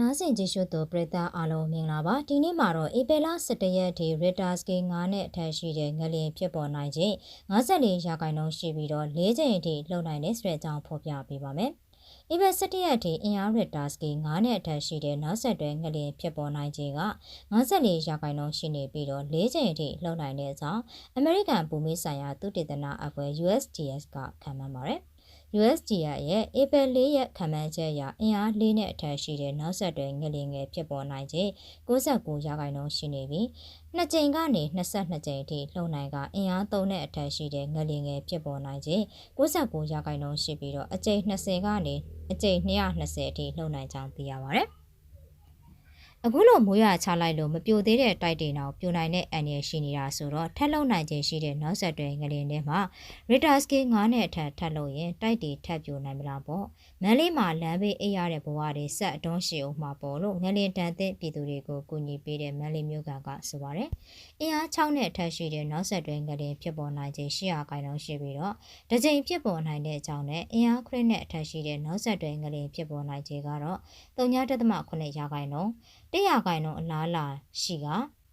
နားဆင်ကြည့်ရှုသူပရိသတ်အားလုံးမင်္ဂလာပါဒီနေ့မှာတော့ဧပြီလ17ရက်ထိ Richter scale 9နဲ့အထက်ရှိတဲ့ငလျင်ဖြစ်ပေါ်နိုင်ခြင်း54ရာခိုင်နှုန်းရှိပြီးတော့၄ချိန်အထိလှုပ်နိုင်တဲ့ဆိုတဲ့အကြောင်းဖော်ပြပေးပါမယ်ဧပြီ17ရက်ထိအင်အား Richter scale 9နဲ့အထက်ရှိတဲ့နောက်ဆက်တွဲငလျင်ဖြစ်ပေါ်နိုင်ခြင်းက54ရာခိုင်နှုန်းရှိနေပြီးတော့၄ချိန်အထိလှုပ်နိုင်တဲ့အကြောင်းအမေရိကန်ဘူမိဆိုင်ရာသုတေသနအဖွဲ့ USGS ကခန့်မှန်းပါတယ်။ USDR ရဲ့ April 4ရက်ခန့်မှန်းချက်အရအင်အား၄နဲ့အထက်ရှိတဲ့နောက်ဆက်တွဲငလျင်ငယ်ဖြစ်ပေါ်နိုင်ခြင်း69ရာခိုင်နှုန်းရှိနေပြီးနှစ်ကြိမ်ကနေ22ကြိမ်အထိလှုပ်နိုင်ကအင်အား3နဲ့အထက်ရှိတဲ့ငလျင်ငယ်ဖြစ်ပေါ်နိုင်ခြင်း69ရာခိုင်နှုန်းရှိပြီးတော့အကြိမ်20ကနေအကြိမ်220အထိလှုပ်နိုင်ကြောင်းသိရပါတယ်။ အခုလိုမိုးရွာချလိုက်လို့မပြိုသေးတဲ့တိုက်တွေတော့ပြိုနိုင်တဲ့အန္တရာယ်ရှိနေတာဆိုတော့ထက်လုံနိုင်ခြင်းရှိတဲ့နောက်ဆက်တွဲငလျင်တွေမှာ Richter scale 9နဲ့အထက်ထက်လို့ရင်တိုက်တွေထပ်ပြိုနိုင်မလားပေါ့မန်းလေးမှာလမ်းဘေးအိပ်ရတဲ့ဘဝတွေဆက်အတွန်းရှိအောင်မှာပေါ့လို့ငလျင်တန်တဲ့ပြည်သူတွေကိုကူညီပေးတဲ့မန်းလေးမျိုးကကဆိုပါတယ်အင်အား6နဲ့အထက်ရှိတဲ့နောက်ဆက်တွဲငလျင်ဖြစ်ပေါ်နိုင်ခြင်းရှိရာခိုင်နှုန်းရှိပြီးတော့တကြိမ်ဖြစ်ပေါ်နိုင်တဲ့အကြောင်းနဲ့အင်အားခရစ်နဲ့အထက်ရှိတဲ့နောက်ဆက်တွဲငလျင်ဖြစ်ပေါ်နိုင်ခြင်းကတော့3.8ရာခိုင်နှုန်း100ခိုင်နှုန်းအလားလာရှိက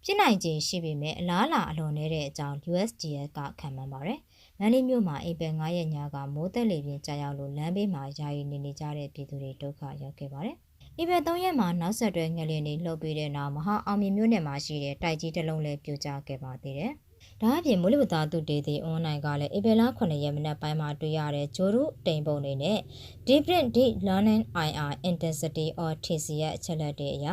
ဖြစ်နိုင်ခြင်းရှိပေမဲ့အလားလာအလွန်နေတဲ့အကြောင်း USDA ကခံမှန်းပါတယ်။မန္တလေးမြို့မှာဧပြီ9ရက်ညကမိုးသက်လေပြင်းကြာရောက်လို့လမ်းဘေးမှာယာယီနေနေကြတဲ့ပြည်သူတွေဒုက္ခရောက်ခဲ့ပါတယ်။ဧပြီ3ရက်မှာနောက်ဆက်တွဲငလျင်တွေလှုပ်ပြီးတဲ့နောက်မဟာအောင်မြင်မြို့နယ်မှာရှိတဲ့တိုက်ကြီးတစ်လုံးလည်းပြိုကျခဲ့ပါသေးတယ်။ ဒါအပြင်မိုးလေဝသသုတေသီအွန်လိုင်းကလည်းဧပြီလ9ရက်မနက်ပိုင်းမှာတွေ့ရတဲ့ဂျိုရုတိမ်ပုံတွေနဲ့ Different Deep Learning IR Intensity or TC ရဲ့အချက်လက်တွေအရ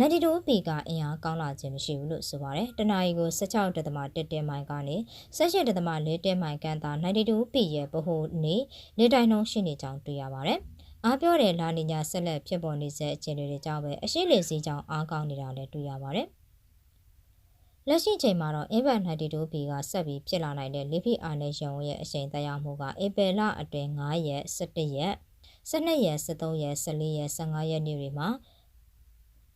92 p ကအင်အားကောင်းလာခြင်းမရှိဘူးလို့ဆိုပါတယ်။တနအီကို16.1မိုင်ကနေ18.4မိုင်ကန်သာ92 p ရဲ့ဗဟိုနေနေတိုင်းနှုန်းရှိနေကြောင်းတွေ့ရပါတယ်။အားပြောတဲ့လာနီညာဆက်လက်ဖြစ်ပေါ်နေစေအခြေအနေတွေကြောင့်ပဲအရှိလေစီးကြောင့်အားကောင်းနေတာလည်းတွေ့ရပါတယ်။ လက်ရှိချိန်မှာတော့ Inverse 92B ကဆက်ပြီးဖြစ်လာနိုင်တဲ့လေဖိအားနဲ့ရုံရဲ့အချိန်သက်ရောက်မှုကဧပြီလအတွင်း9ရက်17ရက်12ရက်13ရက်14ရက်15ရက်နေ့တွေမှာ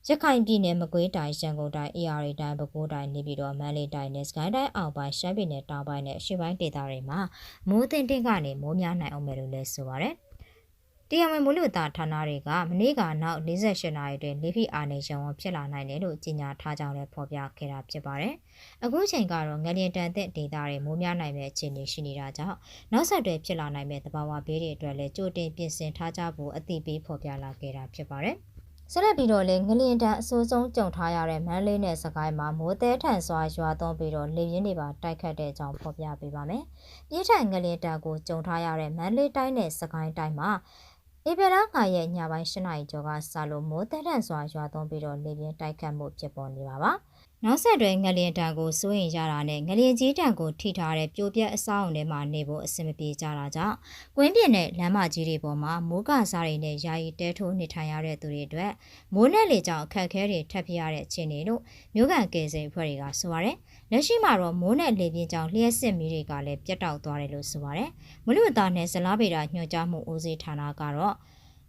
ရခိုင်ပြည်နယ်မကွေးတိုင်းရန်ကုန်တိုင်း AR တိုင်းပဲခူးတိုင်းနေပြည်တော်မန္တလေးတိုင်းနဲ့စကိုင်းတိုင်းအောက်ပိုင်းရှမ်းပြည်နယ်တောင်ပိုင်းနဲ့အရှေ့ပိုင်းဒေသတွေမှာမိုးတင်တင်ကနေမိုးများနိုင်အောင်မယ်လို့လည်းဆိုပါရယ် တရားဝင်မိုးလေဝသဌာနတွေကမနေ့ကနောက်48နာရီတွင်လေဖိအားနေရုံဖြစ်လာနိုင်တယ်လို့ကြေညာထားကြောင်းလည်းဖော်ပြခဲ့တာဖြစ်ပါတယ်။အခုချိန်ကတော့ငလျင်တန်တဲ့ဒေသတွေမိုးများနိုင်တဲ့အခြေအနေရှိနေတာကြောင့်နောက်ဆက်တွဲဖြစ်လာနိုင်တဲ့သဘာဝဘေးတွေအတွက်လည်းကြိုတင်ပြင်ဆင်ထားကြဖို့အသိပေးဖော်ပြလာခဲ့တာဖြစ်ပါတယ်။ဆက်လက်ပြီးတော့လည်းငလျင်တန်အဆိုးဆုံးကြုံထားရတဲ့မန်းလေးနဲ့စကိုင်းမှာမိုးသည်ထန်စွာရွာသွန်းပြီးတော့လေပြင်းတွေပါတိုက်ခတ်တဲ့အကြောင်းဖော်ပြပေးပါမယ်။ပြင်းထန်ငလျင်တန်ကိုကြုံထားရတဲ့မန်းလေးတိုင်းနဲ့စကိုင်းတိုင်းမှာ ဧပြီလ9ရက်ညပိုင်း8နာရီကျော်ကစလို့မိုးတက်ထန်စွာရွာသွန်းပြီးတော့လေပြင်းတိုက်ခတ်မှုဖြစ်ပေါ်နေပါပါ။ နောက်ဆက်တွဲငလျင်တံကိုစိုးရင်ရတာနဲ့ငလျင်ကြီးတံကိုထိထားတဲ့ပြိုပြက်အဆောက်အုံထဲမှာနေဖို့အဆင်မပြေကြတာကြောင့်ကွင်းပြင်နဲ့လမ်းမကြီးတွေပေါ်မှာမိုးကစားတွေနဲ့ယာယီတဲထိုးနေထိုင်ရတဲ့သူတွေအတွက်မိုးနဲ့လေကြောင့်အခက်အခဲတွေထပ်ပြရတဲ့အခြေအနေလို့မြို့ကန်ကယ်ဆယ်အဖွဲ့တွေကဆိုပါတယ်။လက်ရှိမှာတော့မိုးနဲ့လေပြင်းကြောင့်လျှက်စစ်မီးတွေကလည်းပြတ်တောက်သွားတယ်လို့ဆိုပါတယ်။မလူသားနဲ့ဇလားဗေဒညွှန်ကြားမှုဦးစီးဌာနကတော့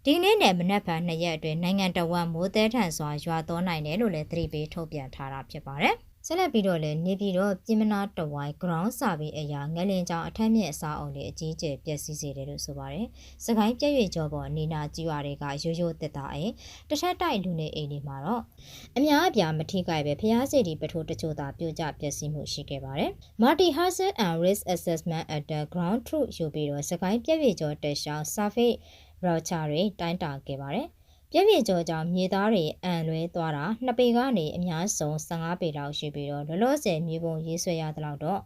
ဒီနေ့နဲ့မနက်ဖြန်နှစ်ရက်အတွင်းနိုင်ငံတော်ဝန်မိုးတဲထန်စွာရွာသွန်းနိုင်တယ်လို့လည်းသတိပေးထုတ်ပြန်ထားတာဖြစ်ပါတယ်။ဆက်လက်ပြီးတော့လည်းနေပြည်တော်ပြည်မနာတဝိုင်း ground survey အရာငလင်ကြောင်အထက်မြင့်အစားအုံတွေအကြီးကျယ်ပျက်စီးစေတယ်လို့ဆိုပါတယ်။စကိုင်းပြည့်ရွေကျော်ပေါ်နေနာကြီးရွာတွေကရိုးရိုးတက်တာအဲတထက်တိုက်လူနေအိမ်တွေမှာတော့အများအပြားမထိခိုက်ပဲဖျားစီတီပထိုးတချို့သာပြိုကျပျက်စီးမှုရှိခဲ့ပါတယ်။ Multi Hazard and Risk Assessment at the Ground Truth ယူပြီးတော့စကိုင်းပြည့်ရွေကျော်တက်ရှောင်း survey router တွေတိုင်းတာခဲ့ပါတယ်။ပြည့်ပြည့်ကြောကြောင့်မြေသားတွေအံလွဲသွားတာနှစ်ပေကနေအများဆုံး15ပေလောက်ရှိပြီးတော့လောလောဆယ်မြေပုံရေးဆွဲရသလောက်တော့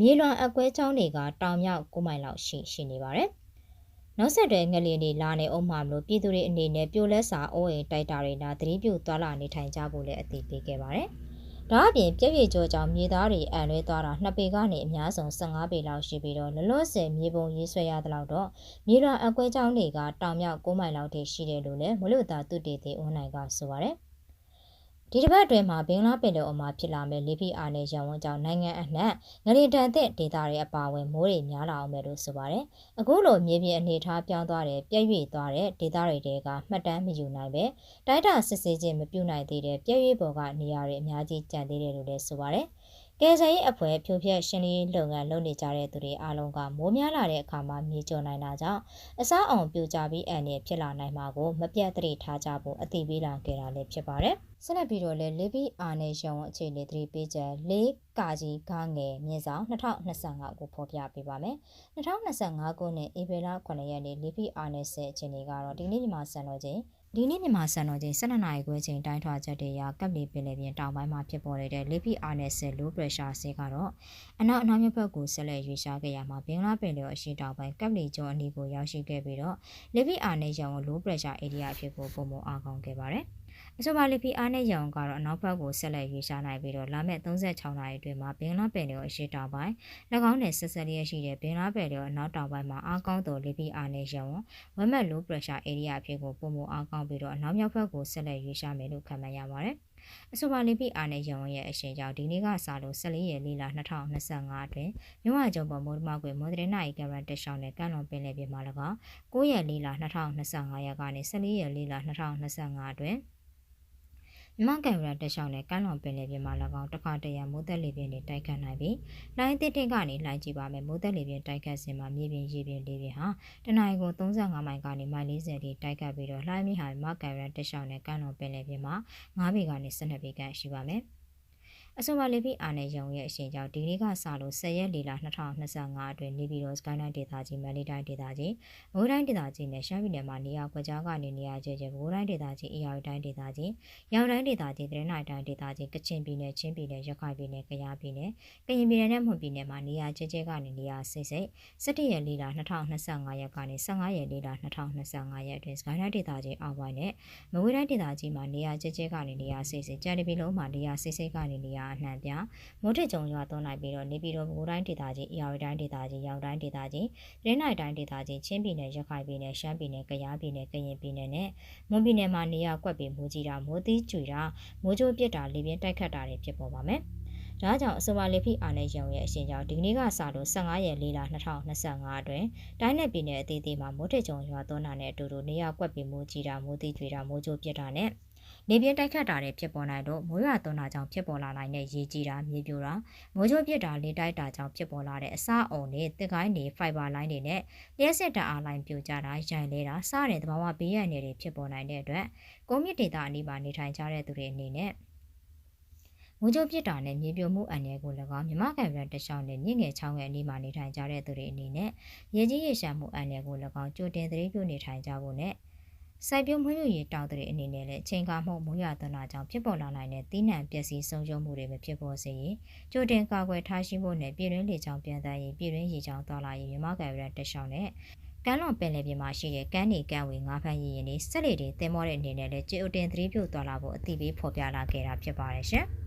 မြေလွန်အကွဲချောင်းတွေကတောင်မြောက်9မိုင်လောက်ရှိရှိနေပါတယ်။နောက်ဆက်တွဲငလျင်တွေလာနေအောင်မှမလို့ပြည်သူတွေအနေနဲ့ပြိုလဲစာအိုးအိမ်တိုက်တာတွေနာသတိပြုသွားလာနေထိုင်ကြဖို့လည်းအသိပေးခဲ့ပါတယ်။ ဒါအပြင်ပြည့်ပြည့်ကြောကြောင့်မြေသားတွေအံလွဲသွားတာနှစ်ပေကနေအများဆုံး15ပေလောက်ရှိပြီးတော့လလောဆယ်မြေပုံရေးဆွဲရသလောက်တော့မြေလွန်အကွဲကြောင်းတွေကတောင်မြောက်9မိုင်လောက်ထိရှိတယ်လို့လည်းမလို့သာသူတေသေးအွန်လိုင်းကဆိုပါတယ် ဒီတစ်ပတ်အတွင်းမှာဘင်္ဂလားပင်လယ်အော်မှာဖြစ်လာမဲ့လေဖိအားနဲ့ရန်ဝန်းကြောင့်နိုင်ငံအနှံ့ငလင်တန်တဲ့ဒေသတွေအပါအဝင်မိုးတွေများလာအောင်ပဲလို့ဆိုပါတယ်။အခုလိုမြေပြင်အနေထားပြောင်းသွားတဲ့ပြည့်ရွေ့သွားတဲ့ဒေသတွေကမှတ်တမ်းမယူနိုင်ပဲတိုက်တာစစ်ဆေးခြင်းမပြုနိုင်သေးတဲ့ပြည့်ရွေ့ပေါ်ကနေရာတွေအများကြီးကျန်သေးတယ်လို့လည်းဆိုပါတယ်။ ကယ်ဆယ်ရေးအဖွဲ့ဖြိုဖျက်ရှင်းလင်းလုပ်ငန်းလုပ်နေကြတဲ့သူတွေအားလုံးကမိုးများလာတဲ့အခါမှာမြေကျော်နိုင်တာကြောင့်အစားအောင်ပြိုကျပြီးအန်ရဖြစ်လာနိုင်မှာကိုမပြတ်တရထားကြဖို့အသိပေးလာခဲ့တာလည်းဖြစ်ပါတယ်။ဆက်လက်ပြီးတော့လည်းလေဘီအာနေရုံအခြေအနေသတိပေးချက်၄ကာကြီးကားငယ်မြင်းဆောင်2025ကိုဖော်ပြပေးပါမယ်။2025ခုနှစ်ဧပြီလ9ရက်နေ့လေဘီအာနေဆဲအခြေအနေကတော့ဒီနေ့ဒီမှာစံတော်ချိန် ဒီနေ့မြန်မာစံတော်ချိန်12နာရီခွဲချိန်တိုင်းထွာချက်တွေရကပ်လီပင်လယ်ပြင်တောင်ပိုင်းမှာဖြစ်ပေါ်နေတဲ့လေဖိအားနဲ့ဆယ် low pressure ဆေးကတော့အနောက်အနောက်မြောက်ဘက်ကိုဆက်လက်ရွေ့ရှားခဲ့ရမှာဘင်္ဂလားပင်လယ်အရှေ့တောင်ပိုင်းကပ်လီကျွန်းအနီးကိုရောက်ရှိခဲ့ပြီးတော့လေဖိအားနဲ့ရောင် low pressure area အဖြစ်ကိုပုံမအားကောင်းခဲ့ပါတယ်။ အဆိုပါလီပီအားနဲ့ရောင်ကတော့အနောက်ဘက်ကိုဆက်လက်ရွေးရှားနိုင်ပြီးတော့လာမယ့်36နာရီအတွင်းမှာဘင်္ဂလားပင်လယ်အရှေ့တောင်ပိုင်း၎င်းနဲ့ဆက်ဆက်လျက်ရှိတဲ့ဘင်္ဂလားပင်လယ်အနောက်တောင်ပိုင်းမှာအားကောင်းသောလီပီအားနဲ့ရောင်ဝက်မက် low pressure area အဖြစ်ကိုပုံမအားကောင်းပြီးတော့အနောက်မြောက်ဘက်ကိုဆက်လက်ရွေးရှားမယ်လို့ခန့်မှန်းရပါတယ်။အဆိုပါလီပီအားနဲ့ရောင်ရဲ့အရှင်ကြောင့်ဒီနေ့ကစလို့14ရက်လေးလ2025အတွင်းမြဝကျုံပေါ်မိုးမကွေမွန်တရနိုင်ကရန်တက်ရှောင်းနဲ့ကန့်လွန်ပင်လယ်ပြင်မှာ၎င်း9ရက်လေးလ2025ရက်ကနေ14ရက်လေးလ2025အတွင်း မြမကန်ရတက်ရှောင်းနဲ့ကမ်းလွန်ပင်လယ်ပြင်မှာ၎င်းတခါတရံမိုးသက်လေပြင်းတွေတိုက်ခတ်နိုင်ပြီးလိုင်းတစ်တစ်ကနေလိုင်းကြည့်ပါမယ်မိုးသက်လေပြင်းတိုက်ခတ်စဉ်မှာမြေပြင်ရေပြင်လေပြင်းဟာတနင်္ဂနွေကို35မိုင်ကနေမိုင်40ထိတိုက်ခတ်ပြီးတော့လှိုင်းမီဟာမြမကန်ရတက်ရှောင်းနဲ့ကမ်းလွန်ပင်လယ်ပြင်မှာ9ပေကနေ12ပေခန့်ရှိပါမယ်။ အဆိုပါလေပီအာနယ်ရုံရဲ့အရှင်ကြောင့်ဒီနေ့ကစလို့10ရက်လီလာ2025အတွင်းနေပြည်တော်စကိုင်းတိုင်းဒေသကြီးမန္တလေးတိုင်းဒေသကြီးမိုးတိုင်းဒေသကြီးနဲ့ရှမ်းပြည်နယ်မှာနေရာကွက်ကြားကနေနေရာကျကျဘိုးတိုင်းဒေသကြီးအေရတိုင်းဒေသကြီးရောင်တိုင်းဒေသကြီးတရနိုင်တိုင်းဒေသကြီးကချင်ပြည်နယ်ချင်းပြည်နယ်ရခိုင်ပြည်နယ်ကယားပြည်နယ်ကရင်ပြည်နယ်နဲ့မွန်ပြည်နယ်မှာနေရာကျကျကနေနေရာစိတ်စိတ်17ရက်လီလာ2025ရက်ကနေ15ရက်လီလာ2025ရက်အတွင်းစကိုင်းတိုင်းဒေသကြီးအောက်ပိုင်းနဲ့မကွေးတိုင်းဒေသကြီးမှာနေရာကျကျကနေနေရာစိတ်စိတ်ကြံပြည်လုံးမှာနေရာစိတ်စိတ်ကနေနေရာအနှံ့ပြမိုးထစ်ကြုံရွာသွန်းနိုင်ပြီးတော့နေပြည်တော်ဘူတိုင်းဒေသကြီးအေရဝတီတိုင်းဒေသကြီးရောင်တိုင်းဒေသကြီးရင်းနိုင်တိုင်းဒေသကြီးချင်းပြည်နယ်ရခိုင်ပြည်နယ်ရှမ်းပြည်နယ်ကယားပြည်နယ်ကရင်ပြည်နယ်နဲ့မွန်ပြည်နယ်မှာနေရာကွက်ပြီးမိုးကြီးတာမိုးသီးကျွေတာမိုးကြိုးပစ်တာလေပြင်းတိုက်ခတ်တာတွေဖြစ်ပေါ်ပါမယ်။ဒါကြောင့်အဆိုပါလေဖိအာနယ်ရုံရဲ့အရှင်ကြောင့်ဒီကနေ့ကစလို့15ရက်၄လ2025အတွင်းတိုင်းနယ်ပြည်နယ်အသီးသီးမှာမိုးထစ်ကြုံရွာသွန်းတာနဲ့အတူတူနေရာကွက်ပြီးမိုးကြီးတာမိုးသီးကျွေတာမိုးကြိုးပစ်တာနဲ့ နေပြင်းတိုက်ခတ်တာတွေဖြစ်ပေါ်နိုင်လို့မိုးရွာသွန်းတာကြောင့်ဖြစ်ပေါ်လာနိုင်တဲ့ရေကြီးတာမြေပြိုတာမိုးကြိုးပစ်တာလေတိုက်တာကြောင့်ဖြစ်ပေါ်လာတဲ့အစအုံတွေတစ်ကိုင်းတွေဖိုက်ဘာလိုင်းတွေနဲ့လျှက်စစ်တအားလိုင်းပြိုကျတာရိုင်လဲတာစတဲ့သဘာဝဘေးရန်တွေဖြစ်ပေါ်နိုင်တဲ့အတွက်ကုန်းမြင့်ဒေသအနီးမှာနေထိုင်ကြတဲ့သူတွေအနေနဲ့မူကြိုပြစ်တာနဲ့မြေပြိုမှုအန္တရာယ်ကို၎င်းမြမကန်ရန်တရှောင်းနဲ့မြင့်ငယ်ချောင်းရဲ့အနီးမှာနေထိုင်ကြတဲ့သူတွေအနေနဲ့ရေကြီးရေရှာမှုအန္တရာယ်ကို၎င်းကြိုတင်သတိပြုနေထိုင်ကြဖို့နဲ့ စိုက်ပျိုးမွေးမြူရေးတောင်းတဲ့အနေနဲ့လည်းချိန်ခါမှုမိုးရွာသွန်းတာကြောင့်ဖြစ်ပေါ်လာနိုင်တဲ့သီးနှံပျက်စီးဆုံးရှုံးမှုတွေမဖြစ်ပေါ်စေရင်ကြိုတင်ကာကွယ်ထားရှိဖို့နဲ့ပြည်တွင်းလေကြောင်းပြန်တမ်းရေးပြည်တွင်းရေကြောင်းသွားလာရေးမြမကရန်တက်ရှောင်းနဲ့ကမ်းလွန်ပင်လယ်ပြင်မှာရှိတဲ့ကမ်းနေကမ်းဝေငါးဖမ်းရည်ရင်တွေဆက်လက်တွေတင်မောတဲ့အနေနဲ့လည်းကြေအိုတင်သတိပြုသွားလာဖို့အသိပေးဖော်ပြလာခဲ့တာဖြစ်ပါတယ်ရှင်။